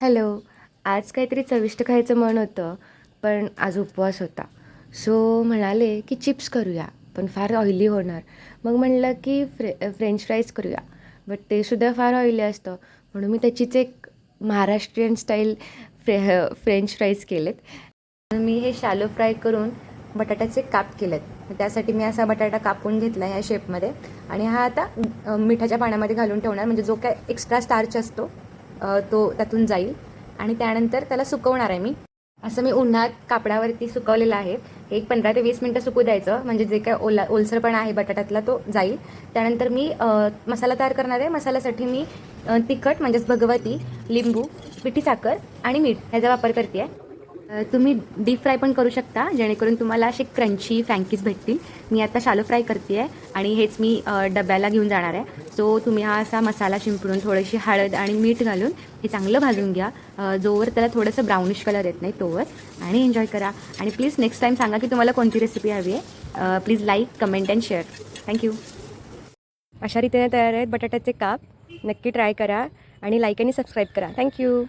Hello आज काहीतरी चविष्ट खायचं मन होतं पण आज उपवास होता. सो म्हणाले की चिप्स करूया पण फार ऑइली होणार. मग म्हणलं की फ्रे फ्रेंच फ्राईज करूया बट ते सुद्धा फार ऑइली असतं. म्हणून मी त्याचीच एक महाराष्ट्रीयन स्टाईल फ्रे फ्रेंच फ्राईज केलेत. मी हे शालो फ्राय करून बटाट्याचे काप केलेत. त्यासाठी मी असा बटाटा कापून घेतला ह्या शेपमध्ये आणि हा आता मिठाच्या पाण्यामध्ये घालून ठेवणार म्हणजे जो काय एक्स्ट्रा स्टार्च असतो तो त्यातून जाईल. आणि त्यानंतर त्याला सुकवणार आहे मी. असं मी उन्हात कापडावरती सुकवलेलं आहे. एक पंधरा ते वीस मिनटं सुकू द्यायचं. म्हणजे जे काय ओला ओलसरपणा आहे बटाट्यातला तो जाईल. त्यानंतर मी मसाला तयार करणार आहे. मसाल्यासाठी मी तिखट म्हणजेच भगवती लिंबू पिठी साखर आणि मीठ ह्याचा वापर करते आहे तुम्ही डीप फ्राय पण करू शकता जेणेकरून तुम्हाला असे क्रंची फ्रँकीज भेटतील. मी आता शालो फ्राय करते आहे आणि हेच मी डब्याला घेऊन जाणार आहे. सो तुम्ही हा असा मसाला शिंपडून थोडीशी हळद आणि मीठ घालून हे चांगलं भाजून घ्या. जोवर त्याला थोडंसं ब्राउनिश कलर येत नाही तोवर. आणि एन्जॉय करा. आणि प्लीज नेक्स्ट टाईम सांगा की तुम्हाला कोणती रेसिपी हवी आहे. Please like comment and share thank you अशा रीतीने तयार आहेत बटाट्याचे काप. नक्की ट्राय करा आणि लाईक आणि सबस्क्राईब करा. थँक्यू